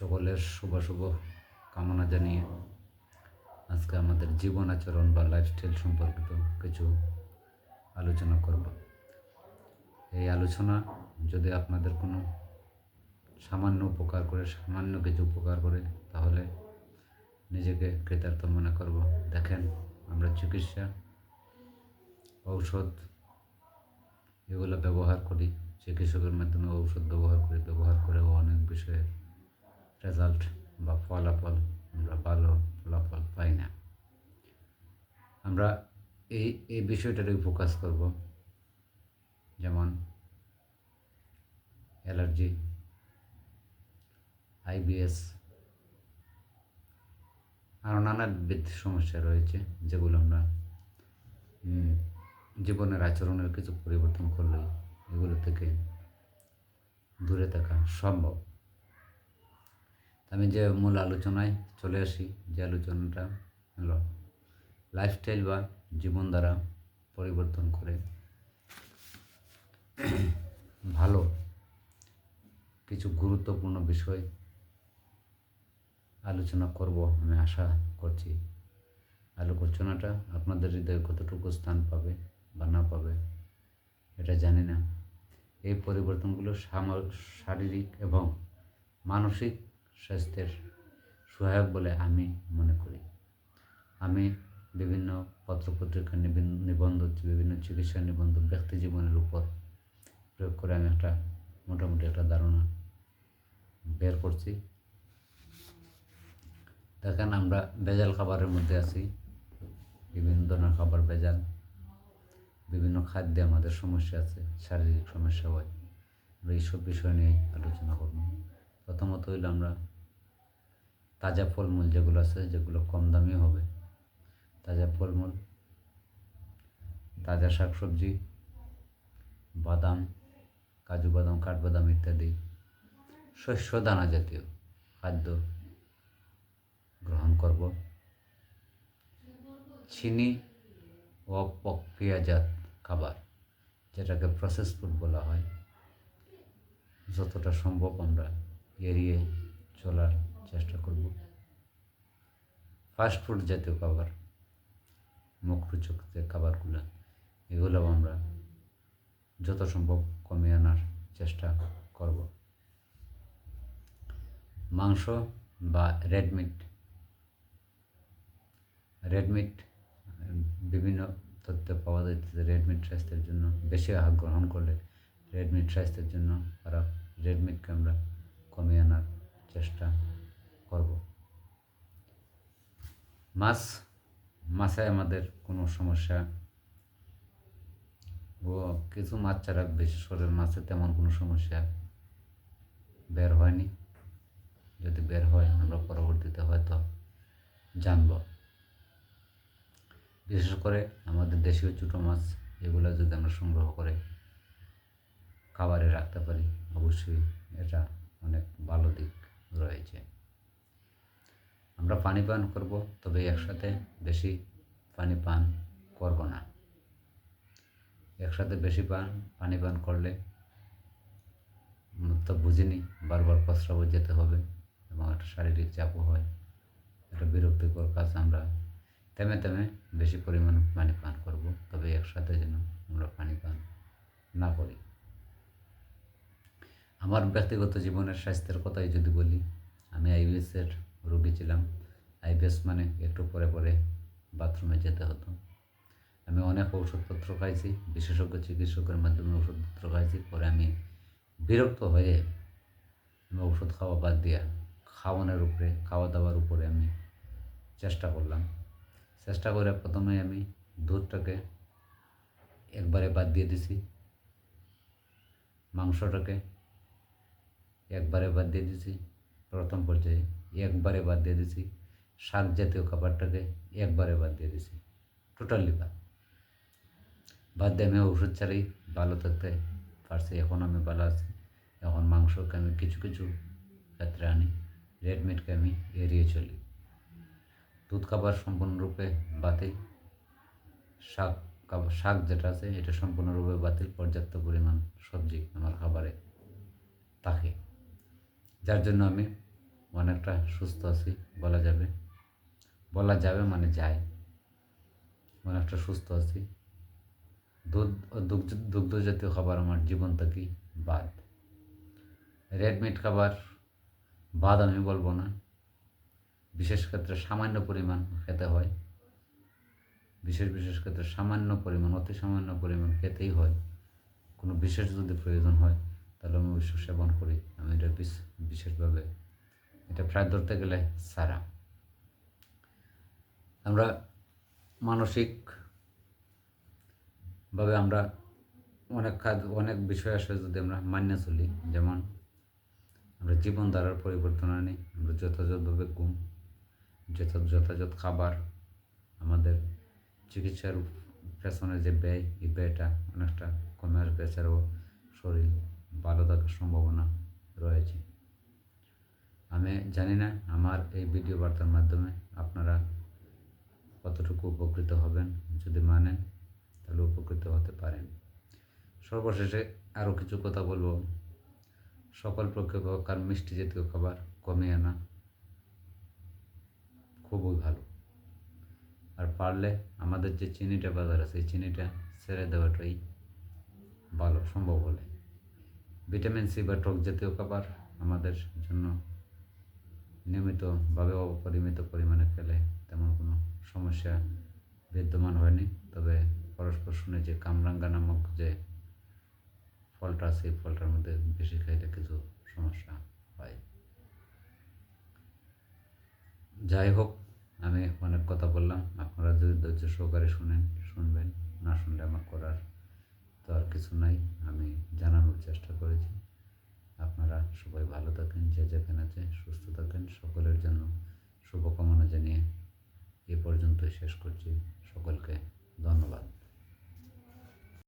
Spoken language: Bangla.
সকলের শুভ শুভ কামনা জানিয়ে আজকে আমাদের জীবন আচরণ বা লাইফস্টাইল সম্পর্কিত কিছু আলোচনা করব। এই আলোচনা যদি আপনাদের কোনো সামান্য উপকার করে, সামান্য কিছু উপকার করে, তাহলে নিজেকে কৃতার্থ মনে করব। দেখেন, আমরা চিকিৎসা, ঔষধ এগুলো ব্যবহার করি। চিকিৎসকের মাধ্যমে ঔষধ ব্যবহার করি, ব্যবহার করেও অনেক বিষয়ে রেজাল্ট বা ফলাফল আমরা ভালো ফলাফল পাই না। আমরা এই এই বিষয়টারই ফোকাস করব। যেমন অ্যালার্জি আইবিএস আরও নানাবিধ সমস্যা রয়েছে যেগুলো আমরা জীবনের আচরণের কিছু পরিবর্তন করলেই এগুলো থেকে দূরে থাকা সম্ভব। আমি যে মূল আলোচনায় চলে আসি, যে আলোচনাটা হলো লাইফস্টাইল বা জীবনধারা পরিবর্তন করে ভালো কিছু গুরুত্বপূর্ণ বিষয় আলোচনা করব আমি আশা করছি। আলোচনাটা আপনাদের হৃদয়ে কতটুকু স্থান পাবে বা না পাবে, এটা জানি না। এই পরিবর্তনগুলো শারীরিক এবং মানসিক স্বাস্থ্যের সহায়ক বলে আমি মনে করি। আমি বিভিন্ন পত্রপত্রিকা নিবেন- নিবন্ধ বিভিন্ন চিকিৎসা নিবন্ধ ব্যক্তি জীবনের উপর প্রয়োগ করে আমি একটা মোটামুটি একটা ধারণা বের করছি। দেখেন আমরা ভেজাল খাবারের মধ্যে আছি, বিভিন্ন ধরনের খাবার ভেজাল, বিভিন্ন খাদ্যে আমাদের সমস্যা আছে, শারীরিক সমস্যা হয়। আমরা এইসব বিষয় নিয়ে আলোচনা করব। প্রথমত হইল আমরা তাজা ফলমূল যেগুলো আছে, যেগুলো কম দামি হবে। তাজা ফলমূল, তাজা শাকসবজি, বাদাম, কাজু বাদাম, কাঠবাদাম ইত্যাদি। শস্য দানা জাতীয় খাদ্য গ্রহণ করব। চিনি ও প্রক্রিয়াজাত খাবার, যেটাকে প্রসেস ফুড বলা হয়, যতটা সম্ভব আমরা এড়িয়ে চলার চেষ্টা করব। ফাস্ট ফুড জাতীয় খাবার মুখরোচক যে খাবারগুলো এগুলো আমরা যত সম্ভব কমিয়ে আনার চেষ্টা করব। মাংস বা রেড মিট রেড মিট বিভিন্ন তথ্য পাওয়া যাচ্ছে রেড মিট স্বাস্থ্যের জন্য। বেশি আহার গ্রহণ করলে রেড মিট স্বাস্থ্যের জন্য খারাপ রেড মিটকে আমরা কমিয়ে আনার চেষ্টা করব। মাছ, মাছে আমাদের কোনো সমস্যা। ও, কিছু মাছ ছাড়া বিশেষ করে মাছে তেমন কোনো সমস্যা বের হয়নি। যদি বের হয়, আমরা পরবর্তীতে হয়তো জানব। বিশেষ করে আমাদের দেশীয় ছোটো মাছ, এগুলো যদি আমরা সংগ্রহ করে খাবারে রাখতে পারি, অবশ্যই এটা অনেক ভালো দিক রয়েছে আমরা পানি পান করব, তবে একসাথে বেশি পানি পান করব না। একসাথে বেশি পান, পানি পান করলে তো বুঝিনি, বারবার প্রস্রাবও যেতে হবে এবং একটা শারীরিক চাপও হয়। একটা বিরক্তিকর কাজ আমরা তেমে তেমে বেশি পরিমাণ পানি পান করব, তবে একসাথে যেন আমরা পানি পান না করি। আমার ব্যক্তিগত জীবনের স্বাস্থ্যের কথাই যদি বলি, আমি আইবিএসের রোগী ছিলাম। আইবিএস মানে একটু পরে পরে বাথরুমে যেতে হতো। আমি অনেক ওষুধপত্র খাইছি, বিশেষজ্ঞ চিকিৎসকের মাধ্যমে ওষুধপত্র খাইছি। পরে আমি বিরক্ত হয়ে আমি ওষুধ খাওয়া বাদ দিয়া খাওয়ানোর উপরে খাওয়া দাওয়ার উপরে আমি চেষ্টা করলাম। চেষ্টা করে প্রথমে আমি দুধটাকে একবারে বাদ দিয়ে দিছি। মাংসটাকে একবারে বাদ দিয়ে দিছি। প্রথম পর্যায়ে একবারে বাদ দিয়ে দিছি। শাক জাতীয় খাবারটাকে একবারে বাদ দিয়ে দিছি। টোটালি বাদ। বাদ দিয়ে আমি ওষুধ ছাড়াই ভালো থাকতে পারছি, এখন আমি ভালো আছি। এখন মাংসকে আমি কিছু কিছু ক্ষেত্রে আনি রেড মিটকে আমি এড়িয়ে চলি। দুধ খাবার সম্পূর্ণরূপে বাতিল। শাক শাক যেটা আছে, এটা সম্পূর্ণরূপে বাতিল, পর্যাপ্ত পরিমাণ সবজি আমার খাবারে থাকে। যার জন্য আমি অনেকটা সুস্থ আছি, বলা যাবে। বলা যাবে মানে যায় অনেকটা সুস্থ আছি। দুধ, দুগ্ধ জাতীয় খাবার আমার জীবন থেকে বাদ। রেড মিট খাবার বাদ আমি বলব না। বিশেষ ক্ষেত্রে সামান্য পরিমাণ খেতে হয়। বিশেষ বিশেষ ক্ষেত্রে সামান্য পরিমাণ, অতি সামান্য পরিমাণ খেতেই হয়। কোনো বিশেষ যদি প্রয়োজন হয়, তাহলে আমি অবশ্য সেবন করি। আমি এটা বিশেষভাবে এটা প্রায় ধরতে গেলে সারা। আমরা মানসিক ভাবে আমরা অনেক কাজ, অনেক বিষয় আসে যদি আমরা মান্য চলি, যেমন আমরা জীবনধারার পরিবর্তন আনি, আমরা যথাযথভাবে ঘুম, যথা, যথাযথ খাবার, আমাদের চিকিৎসার পেছনে যে ব্যয়, এই ব্যয়টা অনেকটা কমে আসবে, এছাড়াও শরীর ভালো থাকার সম্ভাবনা রয়েছে। আমি জানি না আমার এই ভিডিও বার্তার মাধ্যমে আপনারা কতটুকু উপকৃত হবেন, যদি মানেন, তাহলে উপকৃত হতে পারেন। সর্বশেষে আরও কিছু কথা বলব। সকল প্রকার মিষ্টি জাতীয় খাবার কমিয়ে আনা খুবই ভালো। আর পারলে আমাদের যে চিনিটা বাজার আছে, এই চিনিটা ছেড়ে দেওয়াটাই ভালো, সম্ভব হলে। ভিটামিন সি বা টক জাতীয় খাবার আমাদের জন্য নিয়মিতভাবে অপরিমিত পরিমাণে খেলে তেমন কোনো সমস্যা বিদ্যমান হয়নি। তবে পরস্পর শুনে যে কামরাঙ্গা নামক যে ফলটা আছে ফলটার মধ্যে বেশি খাইলে কিছু সমস্যা হয়। যাই হোক, আমি অনেক কথা বললাম। আপনারা যদি ধৈর্য সহকারে শুনেন, শুনবেন, না শুনলে আমার করার তো আর কিছু নাই। আমি জানানোর চেষ্টা করেছি। আপনারা সবাই ভালো থাকেন, যে যেখানে আছে সুস্থ থাকেন। সকলের জন্য শুভকামনা জানিয়ে এ পর্যন্তই শেষ করছি। সকলকে ধন্যবাদ।